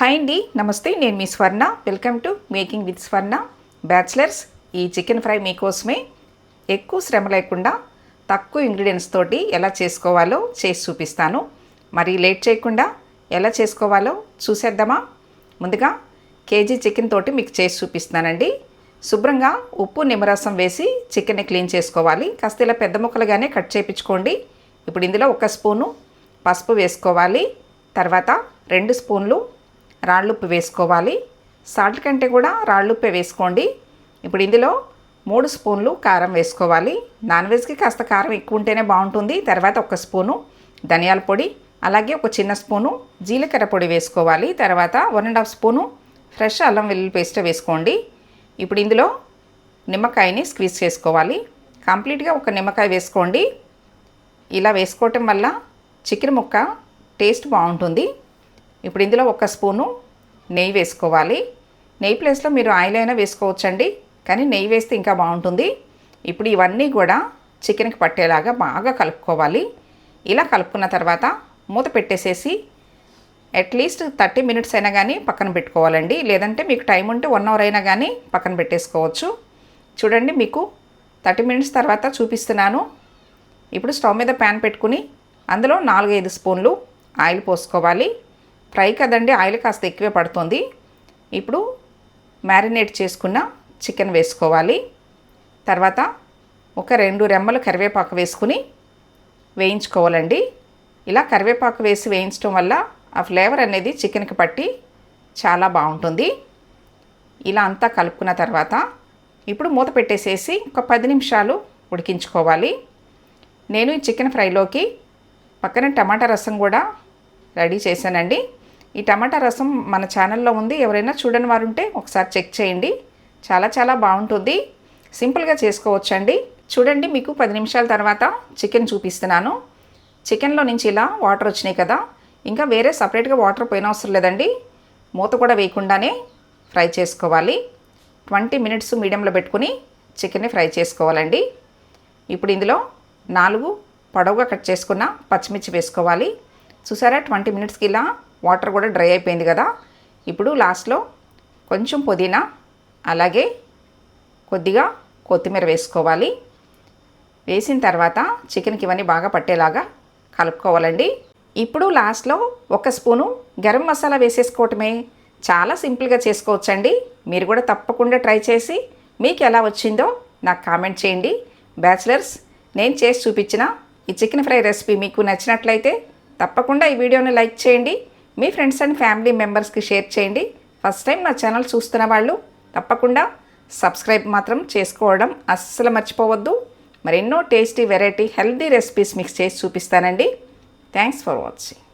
Hi అండి నమస్తే నేను మీ Swarna. Welcome to making with Swarna bachelors ఈ చికెన్ ఫ్రై మీకోసమే ఎక్కువ శ్రమ లేకుండా తక్కువ ఇంగ్రీడియంట్స్ తోటి ఎలా చేసుకోవాలో చేసి చూపిస్తాను. మరి లేట్ చేయకుండా ఎలా చేసుకోవాలో చూసేద్దామా? ముందుగా కేజీ చికెన్ తోటి మీకు చేసి చూపిస్తానండి శుభ్రంగా ఉప్పు నిమ్మరసం వేసి చికెన్ని క్లీన్ చేసుకోవాలి. కాస్త ఇలా పెద్ద ముక్కలుగానే కట్ చేయించుకోండి. ఇప్పుడు ఇందులో ఒక స్పూను పసుపు వేసుకోవాలి. తర్వాత రెండు స్పూన్లు రాళ్ళుప్పు వేసుకోవాలి. సాల్ట్ కంటే కూడా రాళ్ళుప్పే వేసుకోండి. ఇప్పుడు ఇందులో మూడు స్పూన్లు కారం వేసుకోవాలి. నాన్ వెజ్కి కాస్త కారం ఎక్కువ ఉంటేనే బాగుంటుంది. తర్వాత ఒక స్పూను ధనియాల పొడి అలాగే ఒక చిన్న స్పూను జీలకర్ర పొడి వేసుకోవాలి. తర్వాత one and half spoon fresh అల్లం వెల్లుల్లి పేస్ట్ వేసుకోండి. ఇప్పుడు ఇందులో నిమ్మకాయని స్క్వీజ్ చేసుకోవాలి. కంప్లీట్గా ఒక నిమ్మకాయ వేసుకోండి. ఇలా వేసుకోవటం వల్ల చికెన్ ముక్క టేస్ట్ బాగుంటుంది. ఇప్పుడు ఇందులో ఒక స్పూను నెయ్యి వేసుకోవాలి. నెయ్యి ప్లేస్లో మీరు ఆయిల్ అయినా వేసుకోవచ్చండి కానీ నెయ్యి వేస్తే ఇంకా బాగుంటుంది. ఇప్పుడు ఇవన్నీ కూడా చికెన్కి పట్టేలాగా బాగా కలుపుకోవాలి. ఇలా కలుపుకున్న తర్వాత మూత పెట్టేసేసి అట్లీస్ట్ థర్టీ మినిట్స్ అయినా కానీ పక్కన పెట్టుకోవాలండి. లేదంటే మీకు టైం ఉంటే వన్ అవర్ అయినా కానీ పక్కన పెట్టేసుకోవచ్చు. చూడండి మీకు థర్టీ మినిట్స్ తర్వాత చూపిస్తున్నాను. ఇప్పుడు స్టవ్ మీద ప్యాన్ పెట్టుకుని అందులో నాలుగైదు స్పూన్లు ఆయిల్ పోసుకోవాలి. ఫ్రై కదండి ఆయిల్ కాస్త ఎక్కువే పడుతుంది. ఇప్పుడు మ్యారినేట్ చేసుకున్న చికెన్ వేసుకోవాలి. తర్వాత ఒక రెండు రెమ్మలు కరివేపాకు వేసుకుని వేయించుకోవాలండి. ఇలా కరివేపాకు వేసి వేయించడం వల్ల ఆ ఫ్లేవర్ అనేది చికెన్కి పట్టి చాలా బాగుంటుంది. ఇలా అంతా కలుపుకున్న తర్వాత ఇప్పుడు మూత పెట్టేసేసి ఒక పది నిమిషాలు ఉడికించుకోవాలి. నేను ఈ చికెన్ ఫ్రైలోకి పక్కన టమాటా రసం కూడా రెడీ చేశానండి. ఈ టమాటా రసం మన ఛానల్లో ఉంది. ఎవరైనా చూడని వారు ఉంటే ఒకసారి చెక్ చేయండి. చాలా చాలా బాగుంటుంది. సింపుల్గా చేసుకోవచ్చండి. చూడండి మీకు పది నిమిషాల తర్వాత చికెన్ చూపిస్తున్నాను. చికెన్లో నుంచి ఇలా వాటర్ వచ్చినాయి కదా. ఇంకా వేరే సపరేట్గా వాటర్ పోయిన అవసరం లేదండి. మూత కూడా వేయకుండానే ఫ్రై చేసుకోవాలి. ట్వంటీ మినిట్స్ మీడియంలో పెట్టుకుని చికెన్ని ఫ్రై చేసుకోవాలండి. ఇప్పుడు ఇందులో నాలుగు పొడవుగా కట్ చేసుకున్న పచ్చిమిర్చి వేసుకోవాలి. చూసారా ట్వంటీ మినిట్స్కి ఇలా వాటర్ కూడా డ్రై అయిపోయింది కదా. ఇప్పుడు లాస్ట్లో కొంచెం పుదీనా అలాగే కొద్దిగా కొత్తిమీర వేసుకోవాలి. వేసిన తర్వాత చికెన్కి ఇవన్నీ బాగా పట్టేలాగా కలుపుకోవాలండి. ఇప్పుడు లాస్ట్లో ఒక స్పూను గరం మసాలా వేసేసుకోవటమే. చాలా సింపుల్గా చేసుకోవచ్చండి. మీరు కూడా తప్పకుండా ట్రై చేసి మీకు ఎలా వచ్చిందో నాకు కామెంట్ చేయండి. బ్యాచిలర్స్ నేను చేసి చూపించిన ఈ చికెన్ ఫ్రై రెసిపీ మీకు నచ్చినట్లయితే తప్పకుండా ఈ వీడియోని లైక్ చేయండి. మీ ఫ్రెండ్స్ అండ్ ఫ్యామిలీ మెంబర్స్కి షేర్ చేయండి. ఫస్ట్ టైం నా ఛానల్ చూస్తున్న వాళ్ళు తప్పకుండా సబ్స్క్రైబ్ మాత్రం చేసుకోవడం అస్సలు మర్చిపోవద్దు. మరెన్నో టేస్టీ వెరైటీ హెల్దీ రెసిపీస్ మీకు చేసి చూపిస్తానండి. Thanks for watching.